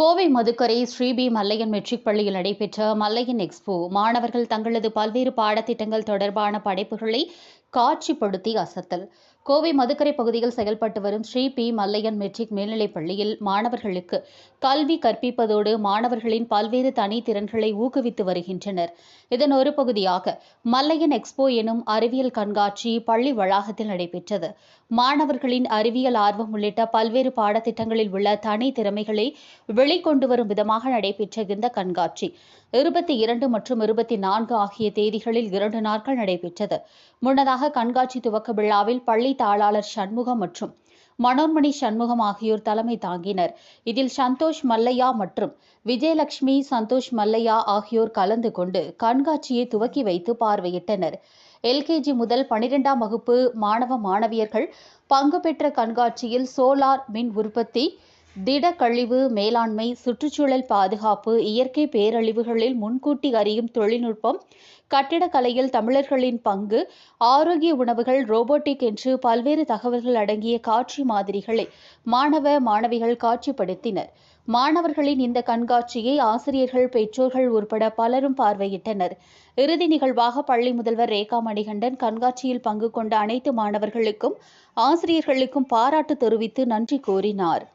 கோவை மதுக்கரை ஸ்ரீபி மல்லையன் மெட்ரிக் பள்ளியில் நடைபெற்ற மல்லையன் எக்ஸ்போ மாணவர்கள் தங்களது பல்வேறு பாடத்திட்டங்கள் தொடர்பான படைப்புகளை காட்சிப்படுத்தி அசத்தல். கோவை மதுக்கரை பகுதியில் செயல்பட்டு வரும் ஸ்ரீ பி. மல்லையன் மெட்ரிக் மேல்நிலைப் பள்ளியில் மாணவர்களுக்கு கல்வி கற்பிப்பதோடு மாணவர்களின் பல்வேறு தனித்திறன்களை ஊக்குவித்து வருகின்றனர். இதன் ஒரு பகுதியாக மல்லையன் எக்ஸ்போ எனும் அறிவியல் கண்காட்சி பள்ளி வளாகத்தில் நடைபெற்றது. மாணவர்களின் அறிவியல் ஆர்வம் உள்ளிட்ட பல்வேறு பாடத்திட்டங்களில் உள்ள தனி திறமைகளை வெளிக்கொண்டு வரும் விதமாக நடைபெற்ற இந்த கண்காட்சி இருபத்தி இரண்டு மற்றும் இருபத்தி நான்கு ஆகிய தேதிகளில் இரண்டு நாட்கள் நடைபெற்றது. முன்னதாக கண்காட்சி துவக்க விழாவில் பள்ளி தாளாளர் சண்முகம் மற்றும் மனோன்மணி சண்முகம் ஆகியோர் தலைமை தாங்கினர். இதில் சந்தோஷ் மல்லையா மற்றும் விஜயலட்சுமி சந்தோஷ் மல்லையா ஆகியோர் கலந்து கொண்டு கண்காட்சியை துவக்கி வைத்து பார்வையிட்டனர். எல்கேஜி முதல் பனிரெண்டாம் வகுப்பு மாணவ மாணவியர்கள் பங்கு பெற்ற கண்காட்சியில் சோலார் மின் உற்பத்தி திடக்கழிவு மேலாண்மை சுற்றுச்சூழல் பாதுகாப்பு இயற்கை பேரழிவுகளில் முன்கூட்டி அறியும் தொழில்நுட்பம் கட்டிடக்கலையில் தமிழர்களின் பங்கு ஆரோக்கிய உணவுகள் ரோபோட்டிக் என்று பல்வேறு தகவல்கள் அடங்கிய காட்சி மாதிரிகளை மாணவ மாணவிகள் காட்சிப்படுத்தினர். மாணவர்களின் இந்த கண்காட்சியை ஆசிரியர்கள் பெற்றோர்கள் உட்பட பலரும் பார்வையிட்டனர். இறுதி நிகழ்வாக பள்ளி முதல்வர் ரேகா மணிகண்டன் கண்காட்சியில் பங்கு கொண்ட அனைத்து மாணவர்களுக்கும் ஆசிரியர்களுக்கும் பாராட்டு தெரிவித்து நன்றி கூறினார்.